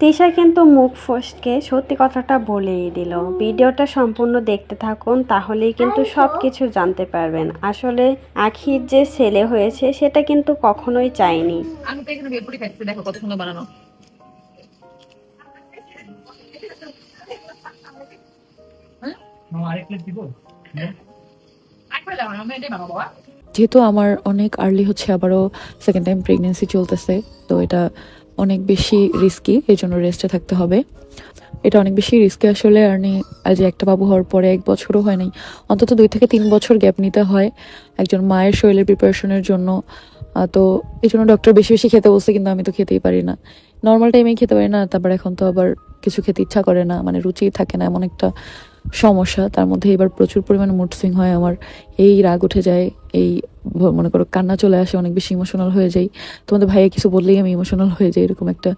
তিশা কিন্তু মুখ ফসকে সত্যি কথাটা বলেই দিল। ভিডিওটা সম্পূর্ণ দেখতে থাকুন তাহলেই কিন্তু সব কিছু জানতে পারবেন। আসলে আখির যে ছেলে হয়েছে সেটা কিন্তু কখনোই চায়নি। আমি তো এখানে বেপুরি খাইছি দেখো কত সুন্দর বানানো। আরেক প্লেট দিব। বাবা। যেহেতু আমার অনেক আর্লি হচ্ছে, আবারও সেকেন্ড টাইম প্রেগনেন্সি চলতেছে, তো এটা অনেক বেশি রিস্কি এই জন্য রেস্টে থাকতে হবে। এটা অনেক বেশি রিস্কি আসলে, আর নি আজ একটা বাবু হওয়ার পরে এক বছরও হয় নাই, অন্তত দুই থেকে তিন বছর গ্যাপ নিতে হয় একজন মায়ের শরীরের প্রিপারেশনের জন্য। তো এই জন্য ডক্টর বেশি বেশি খেতে বলছে, কিন্তু আমি তো খেতেই পারি না। নর্মাল টাইমেই খেতে পারি না, তারপর এখন তো আবার কিছু খেতে ইচ্ছা করে না মানে রুচি থাকে না এমন একটা সমস্যা, তার মধ্যে এবার প্রচুর পরিমাণে মুড সুইং হয়, আমার এই রাগ উঠে যায়, এই মনে করো কান্না চলে আসে, অনেক বেশি ইমোশনাল হয়ে যাই। তোমাদের ভাইয়া কিছু বললেই আমি ইমোশনাল হয়ে যাই, এরকম একটা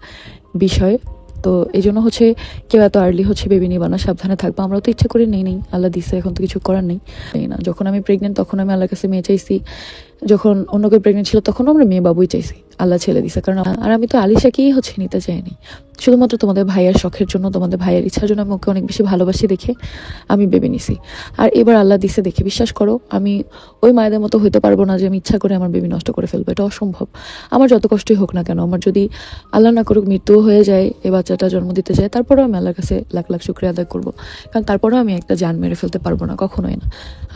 বিষয়। তো এই জন্য হচ্ছে কেউ এত আর্লি হচ্ছে বেবি নিবা না, সাবধানে থাকব। আমরা তো ইচ্ছা করে নেই নেই, আল্লাহ দিছে, এখন তো কিছু করার নেই। না, যখন আমি প্রেগনেন্ট তখন আমি আল্লাহর কাছে মেয়ে চাইছি। যখন অন্য কেউ প্রেগনেন্ট ছিল তখন আমরা মেয়ে বাবুই চাইছি, আল্লাহ ছেলে দিছে। কারণ আর আমি তো আলিশাকেই হচ্ছে নিতে চাইনি। শুধুমাত্র তোমাদের ভাইয়ের শখের জন্য, তোমাদের ভাইয়ের ইচ্ছার জন্য আমি ওকে অনেক বেশি ভালোবাসি দেখে আমি বেবি নিছি। আর এবার আল্লাহ দিছে দেখে, বিশ্বাস করো, আমি ওই মায়েদের মতো হইতে পারব না যে আমি ইচ্ছা করে আমার বেবি নষ্ট করে ফেলব। এটা অসম্ভব। আমার যত কষ্টই হোক না কেন, আমার যদি আল্লাহ না করুক, মৃত্যুও হয়ে যায়, এ বাচ্চাটা জন্ম দিতে যায়, তারপরেও আমি আল্লাহর কাছে লাখ লাখ শুক্রিয়া আদায় করব। কারণ তারপরেও আমি একটা জান মেরে ফেলতে পারব না, কখনোই না।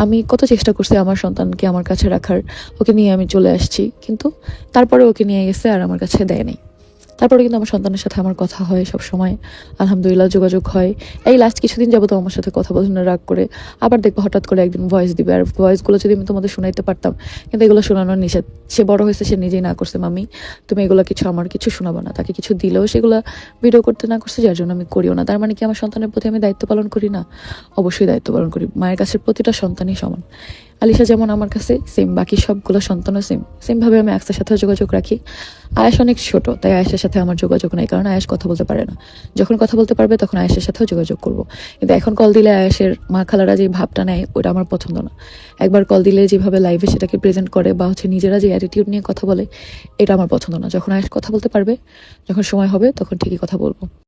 আমি কত চেষ্টা করছি আমার সন্তানকে আমার কাছে রাখার ওকে নিয়ে আমি চলে আসছি, কিন্তু তারপরে ওকে নিয়ে গেছে আর আমার কাছে দেয় নাই। তারপরে কিন্তু আমার সন্তানের সাথে আমার কথা হয় সব সময় আলহামদুলিল্লাহ যোগাযোগ হয়। এই লাস্ট কিছুদিন যাব তো আমার সাথে কথা বলছে রাগ করে। আবার দেখব হঠাৎ করে একদিন ভয়েস দিবে। আর ভয়েসগুলো যদি আমি তোমাদের শোনাইতে পারতাম, কিন্তু এগুলো শোনানোর নিষেধ। সে বড় হয়েছে, সে নিজেই না করছে মামি তুমি এগুলো কিছু আমার কিছু শোনাবো না। তাকে কিছু দিলেও সেগুলো ভিডিও করতে না করছে, যার জন্য আমি করিও না। তার মানে কি আমার সন্তানের প্রতি আমি দায়িত্ব পালন করি না? অবশ্যই দায়িত্ব পালন করি। মায়ের কাছে প্রতিটা সন্তানই সমান। আলিশা যেমন আমার কাছে সেম বাকি সবগুলো সন্তানও সেম সেমভাবে আমি আক্সের সাথেও যোগাযোগ রাখি। আয়াস অনেক ছোট, তাই আয়েশের সাথে আমার যোগাযোগ নাই, কারণ আয়াস কথা বলতে পারে না। যখন কথা বলতে পারবে, তখন আয়েশের সাথেও যোগাযোগ করব। কিন্তু এখন কল দিলে আয়েশের মা খালারা যে ভাবটা নেয়, ওটা আমার পছন্দ না। একবার কল দিলে যেভাবে লাইভে সেটাকে প্রেজেন্ট করে, বা হচ্ছে নিজেরা যে অ্যাটিটিউড নিয়ে কথা বলে, এটা আমার পছন্দ না। যখন আয়েশ কথা বলতে পারবে, যখন সময় হবে, তখন ঠিকই কথা বলব।